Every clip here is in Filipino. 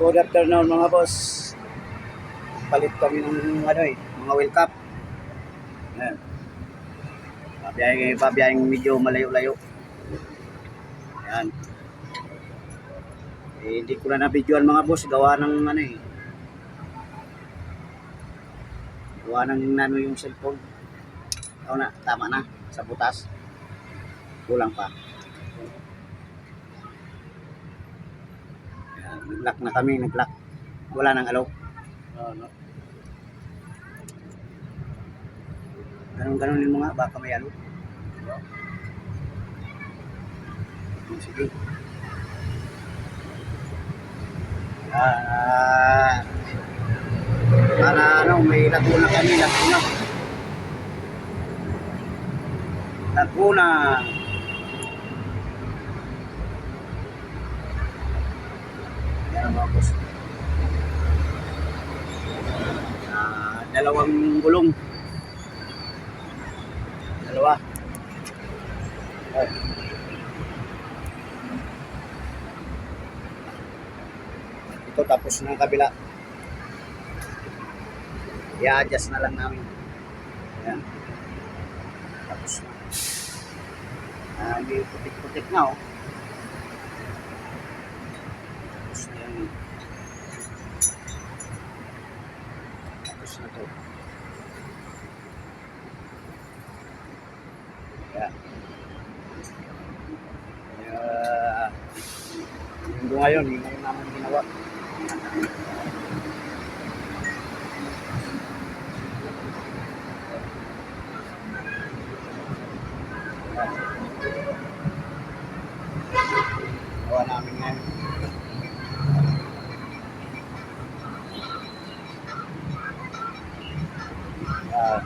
Good afternoon mga boss. Palit kami ng ano eh, mga wheel cup. Ayan. Pabiyahe, pabiyaheng medyo malayo-layo. Ayan. Eh, hindi ko na na-videoan mga boss, gawa ng ano eh. Gawa ng nano yung cellphone. Ikaw na, tama na, sa butas. Kulang pa. Ayan, nag-lock na kami, nag-lock. Wala nang alaw. Ano? Ganun-ganun din mo nga, baka may alo. Sige. Ah, para ano, may Laguna kami, Laguna. Laguna. Yan mga boss. Ah, dalawang gulong. Dalawa. Ay. Ito tapos ang kabila. I-adjust na lang namin. Ayan. Tapos na. Ah, hindi putik-putik na oh. Tapos na yan. Tapos na to. Ayan. Uh, ngayon, yung ngayon naman ginawa. Gawa namin ngayon. Ah.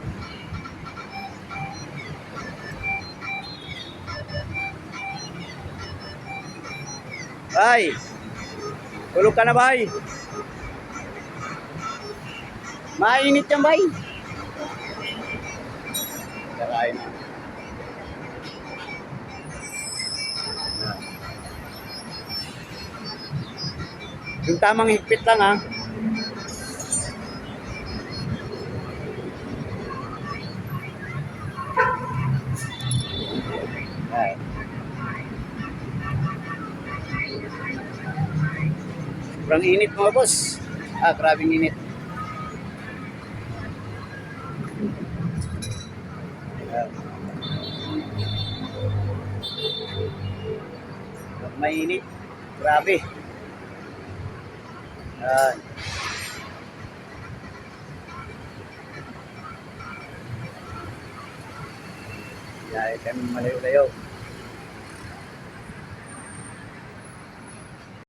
Bay! Tulog ka na, bay! Mainit yan, bay! Kakain na. Yung tamang higpit lang, ha? Sobrang init mga boss. Ah, grabing init. Mainit, grabe. Ayan. Yaya kami malayo-layo.